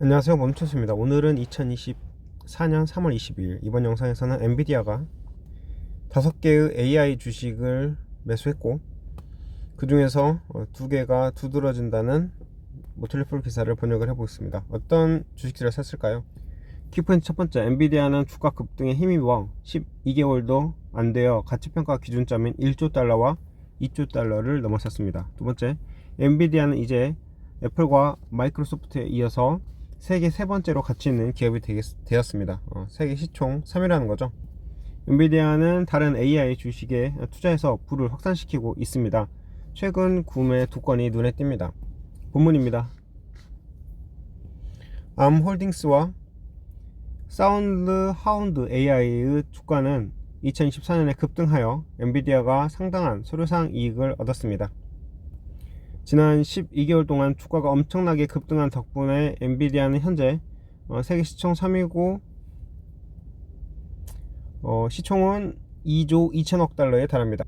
안녕하세요. 멈췄습니다. 오늘은 2024년 3월 22일 이번 영상에서는 엔비디아가 5개의 AI 주식을 매수했고 그 중에서 2개가 두드러진다는 모틀리폴 기사를 번역을 해보겠습니다. 어떤 주식들을 샀을까요? 키포인트 첫 번째 엔비디아는 주가 급등에 힘입어 12개월도 안 되어 가치평가 기준점인 1조 달러와 2조 달러를 넘어섰습니다. 두 번째 엔비디아는 이제 애플과 마이크로소프트에 이어서 세계 세 번째로 가치 있는 기업이 되었, 습니다 어, 세계 시총 3위라는 거죠. 엔비디아는 다른 AI 주식에 투자해서 부를 확산시키고 있습니다. 최근 구매 두 건이 눈에 띕니다. 본문입니다. 암 홀딩스와 사운드 하운드 AI의 주가는 2024년에 급등하여 엔비디아가 상당한 소료상 이익을 얻었습니다. 지난 12개월 동안 주가가 엄청나게 급등한 덕분에 엔비디아는 현재 어, 세계 시총 3위고 어, 시총은 2조 2천억 달러에 달합니다.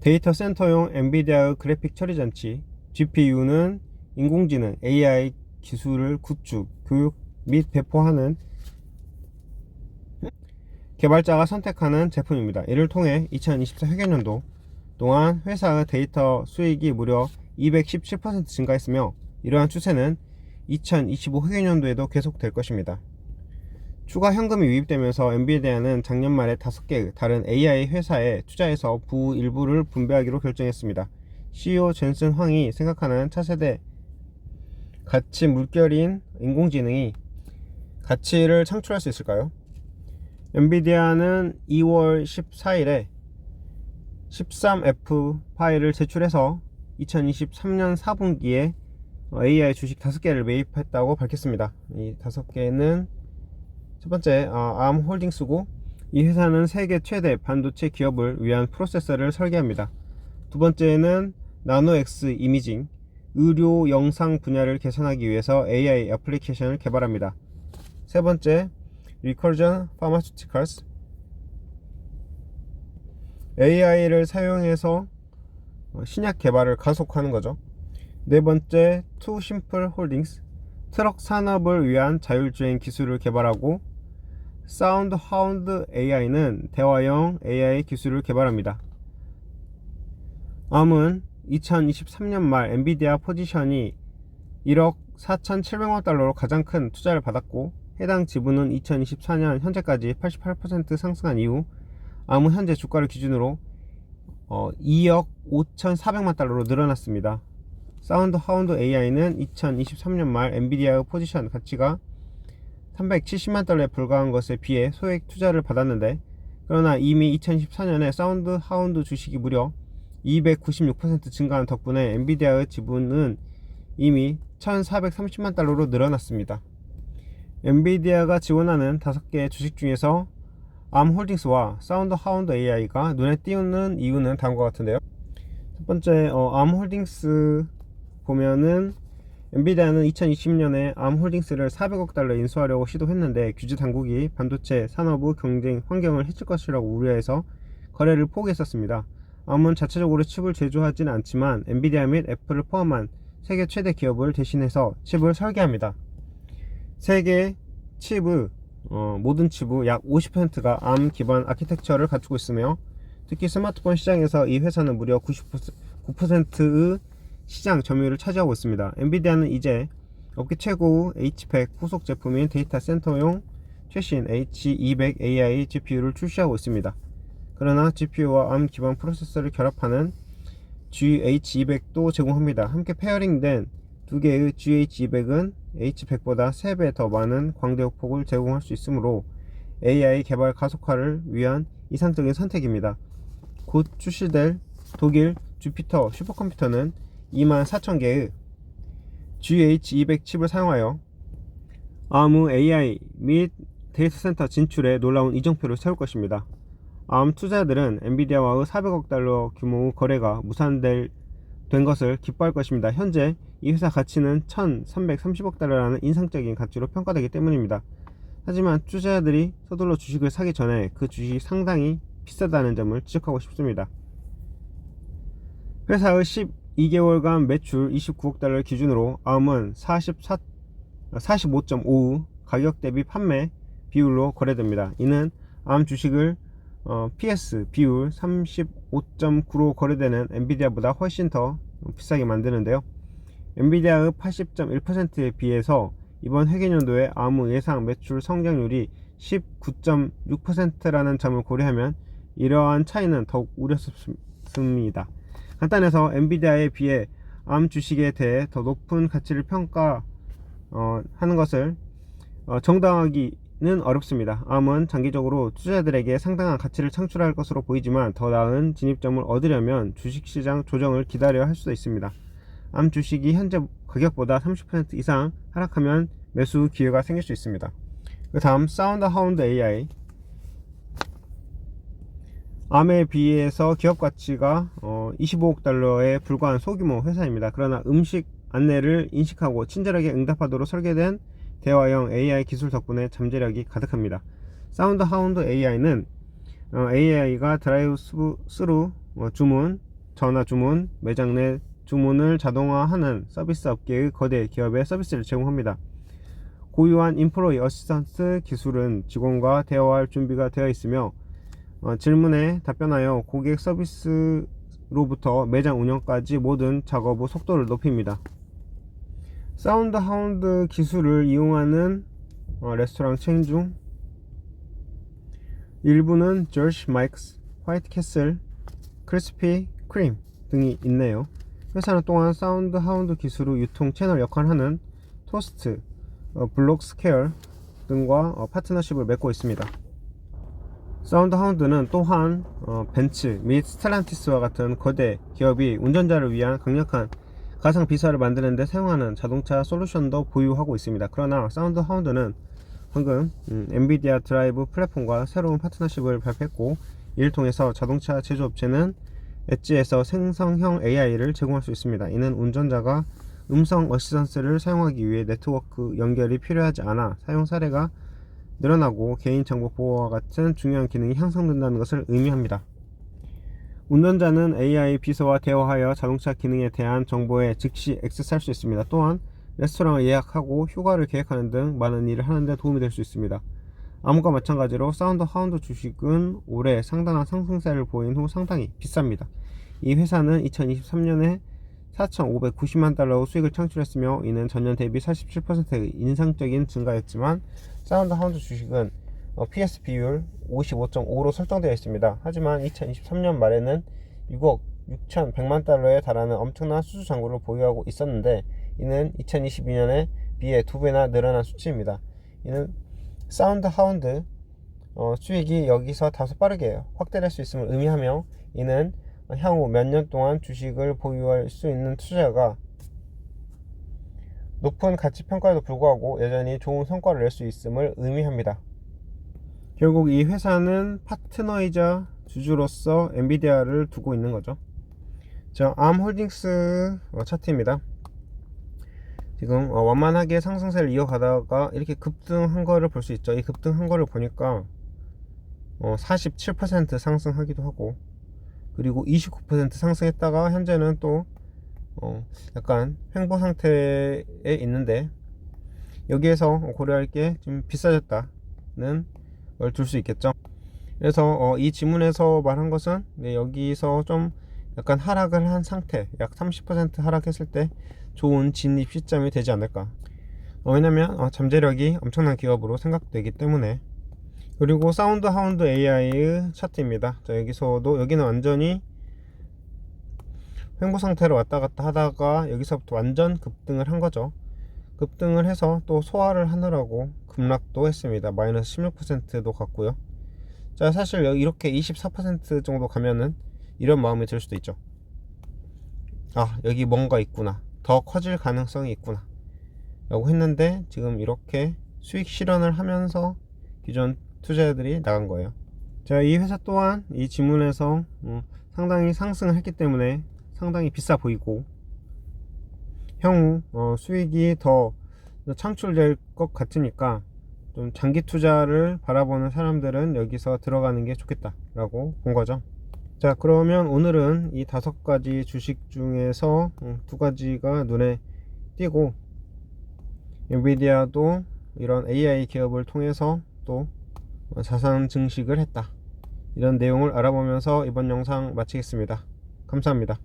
데이터 센터용 엔비디아의 그래픽 처리 장치 GPU는 인공지능 AI 기술을 구축, 교육 및 배포하는 개발자가 선택하는 제품입니다. 이를 통해 2024 회계년도 동안 회사의 데이터 수익이 무려 217% 증가했으며 이러한 추세는 2025 회계년도에도 계속될 것입니다. 추가 현금이 유입되면서 엔비디아는 작년 말에 5개의 다른 AI 회사에 투자해서 부 일부를 분배하기로 결정했습니다. CEO 젠슨 황이 생각하는 차세대 가치 물결인 인공지능이 가치를 창출할 수 있을까요? 엔비디아는 2월 14일에 13F 파일을 제출해서 2023년 4분기에 AI 주식 5개를 매입했다고 밝혔습니다. 이 5개는 첫 번째 아, 암홀딩스고 이 회사는 세계 최대 반도체 기업을 위한 프로세서를 설계합니다. 두 번째는 나노엑스 이미징 의료 영상 분야를 개선하기 위해서 AI 애플리케이션을 개발합니다. 세 번째 리커전 파마슈티컬스 AI를 사용해서 어, 신약 개발을 가속하는 거죠. 네 번째, 투 심플 홀딩스 트럭 산업을 위한 자율주행 기술을 개발하고 사운드 하운드 AI는 대화형 AI 기술을 개발합니다. 암은 2023년 말 엔비디아 포지션이 1억 4,700만 달러로 가장 큰 투자를 받았고 해당 지분은 2024년 현재까지 88% 상승한 이후 암은 현재 주가를 기준으로 어, 2억 5,400만 달러로 늘어났습니다. 사운드 하운드 AI는 2023년 말 엔비디아의 포지션 가치가 370만 달러에 불과한 것에 비해 소액 투자를 받았는데 그러나 이미 2014년에 사운드 하운드 주식이 무려 296% 증가한 덕분에 엔비디아의 지분은 이미 1430만 달러로 늘어났습니다. 엔비디아가 지원하는 5개의 주식 중에서 암홀딩스와 사운드 하운드 AI가 눈에 띄우는 이유는 다음과 같은데요. 첫 번째, 어, 암홀딩스 보면은 엔비디아는 2020년에 암홀딩스를 400억 달러 인수하려고 시도했는데 규제 당국이 반도체 산업의 경쟁 환경을 해칠 것이라고 우려해서 거래를 포기했었습니다. 암은 자체적으로 칩을 제조하지는 않지만 엔비디아 및 애플을 포함한 세계 최대 기업을 대신해서 칩을 설계합니다. 세계 칩의 어, 모든 칩의 약 50%가 ARM 기반 아키텍처를 갖추고 있으며 특히 스마트폰 시장에서 이 회사는 무려 99%의 시장 점유율을 차지하고 있습니다. 엔비디아는 이제 업계 최고의 H100 후속 제품인 데이터 센터용 최신 H200 AI GPU를 출시하고 있습니다. 그러나 GPU와 ARM 기반 프로세서를 결합하는 GH200도 제공합니다. 함께 페어링된 두 개의 GH200은 H100보다 3배 더 많은 광대역 폭을 제공할 수 있으므로 AI 개발 가속화를 위한 이상적인 선택입니다. 곧 출시될 독일 주피터 슈퍼컴퓨터는 24,000개의 GH200 칩을 사용하여 ARM AI 및 데이터 센터 진출에 놀라운 이정표를 세울 것입니다. ARM 투자자들은 엔비디아와의 400억 달러 규모의 거래가 무산될 된 것을 기뻐할 것입니다. 현재 이 회사 가치는 1330억 달러라는 인상적인 가치로 평가되기 때문입니다. 하지만 투자자들이 서둘러 주식을 사기 전에 그 주식이 상당히 비싸다는 점을 지적하고 싶습니다. 회사의 12개월간 매출 29억 달러를 기준으로 아음은 44, 45.5 가격 대비 판매 비율로 거래됩니다. 이는 암 주식을 어, PS 비율 35.9로 거래되는 엔비디아보다 훨씬 더 비싸게 만드는데요. 엔비디아의 80.1%에 비해서 이번 회계연도의 암의 예상 매출 성장률이 19.6%라는 점을 고려하면 이러한 차이는 더욱 우려스럽습니다. 간단해서 엔비디아에 비해 암 주식에 대해 더 높은 가치를 평가 어, 하는 것을 어, 정당하기 는 어렵습니다. 암은 장기적으로 투자자들에게 상당한 가치를 창출할 것으로 보이지만 더 나은 진입점을 얻으려면 주식시장 조정을 기다려야 할 수도 있습니다. 암 주식이 현재 가격보다 30% 이상 하락하면 매수 기회가 생길 수 있습니다. 그 다음 사운드 하운드 AI 암에 비해서 기업 가치가 어, 25억 달러에 불과한 소규모 회사입니다. 그러나 음식 안내를 인식하고 친절하게 응답하도록 설계된 대화형 AI 기술 덕분에 잠재력이 가득합니다. 사운드 하운드 AI는 어, AI가 드라이브 스루 어, 주문, 전화 주문, 매장 내 주문을 자동화하는 서비스 업계의 거대 기업에 서비스를 제공합니다. 고유한 인프로이 어시스턴트 기술은 직원과 대화할 준비가 되어 있으며 어, 질문에 답변하여 고객 서비스로부터 매장 운영까지 모든 작업의 속도를 높입니다. 사운드 하운드 기술을 이용하는 어, 레스토랑 체인 중 일부는 저시 마이크스, 화이트 캐슬, 크리스피 크림 등이 있네요. 회사는 또한 사운드 하운드 기술의 유통 채널 역할을 하는 토스트, 어, 블록 스케어 등과 어, 파트너십을 맺고 있습니다. 사운드 하운드는 또한 어, 벤츠 및 스텔란티스와 같은 거대 기업이 운전자를 위한 강력한 가상 비서를 만드는 데 사용하는 자동차 솔루션도 보유하고 있습니다. 그러나 사운드 하운드는 방금 음, 엔비디아 드라이브 플랫폼과 새로운 파트너십을 발표했고 이를 통해서 자동차 제조업체는 엣지에서 생성형 AI를 제공할 수 있습니다. 이는 운전자가 음성 어시스턴스를 사용하기 위해 네트워크 연결이 필요하지 않아 사용 사례가 늘어나고 개인정보 보호와 같은 중요한 기능이 향상된다는 것을 의미합니다. 운전자는 AI 비서와 대화하여 자동차 기능에 대한 정보에 즉시 액세스할 수 있습니다. 또한 레스토랑을 예약하고 휴가를 계획하는 등 많은 일을 하는데 도움이 될 수 있습니다. 암과 마찬가지로 사운드 하운드 주식은 올해 상당한 상승세를 보인 후 상당히 비쌉니다. 이 회사는 2023년에 4,590만 달러 수익을 창출했으며 이는 전년 대비 47%의 인상적인 증가였지만 사운드 하운드 주식은 어, PS 비율 55.5로 설정되어 있습니다. 하지만 2023년 말에는 6억 6,100만 달러에 달하는 엄청난 수주 잔고를 보유하고 있었는데 이는 2022년에 비해 두 배나 늘어난 수치입니다. 이는 사운드 하운드 어, 수익이 여기서 다소 빠르게 확대될 수 있음을 의미하며 이는 향후 몇 년 동안 주식을 보유할 수 있는 투자가 높은 가치 평가에도 불구하고 여전히 좋은 성과를 낼 수 있음을 의미합니다. 결국 이 회사는 파트너이자 주주로서 엔비디아를 두고 있는 거죠. 자, 암 홀딩스 어, 차트입니다. 지금 어, 완만하게 상승세를 이어가다가 이렇게 급등한 거를 볼 수 있죠. 이 급등한 거를 보니까 47% 상승하기도 하고 그리고 29% 상승했다가 현재는 또 어, 약간 횡보 상태에 있는데 여기에서 고려할 게 좀 비싸졌다는 걸 둘 수 있겠죠. 그래서 어, 이 지문에서 말한 것은 네, 여기서 좀 약간 하락을 한 상태, 약 30% 하락했을 때 좋은 진입 시점이 되지 않을까. 어, 왜냐면 어, 잠재력이 엄청난 기업으로 생각되기 때문에 그리고 사운드 하운드 AI의 차트입니다. 자, 여기서도 여기는 완전히 횡보 상태로 왔다 갔다 하다가 여기서부터 완전 급등을 한 거죠. 급등을 해서 또 소화를 하느라고 급락도 했습니다. 마이너스 16%도 갔고요. 자, 사실 이렇게 24% 정도 가면은 이런 마음이 들 수도 있죠. 아, 여기 뭔가 있구나. 더 커질 가능성이 있구나. 라고 했는데 지금 이렇게 수익 실현을 하면서 기존 투자자들이 나간 거예요. 자, 이 회사 또한 이 지문에서 음, 상당히 상승을 했기 때문에 상당히 비싸 보이고 향후 어, 수익이 더 창출될 것 같으니까 좀 장기 투자를 바라보는 사람들은 여기서 들어가는 게 좋겠다라고 본 거죠. 자, 그러면 오늘은 이 다섯 가지 주식 중에서 음, 두 가지가 눈에 띄고 엔비디아도 이런 AI 기업을 통해서 또 자산 증식을 했다. 이런 내용을 알아보면서 이번 영상 마치겠습니다. 감사합니다.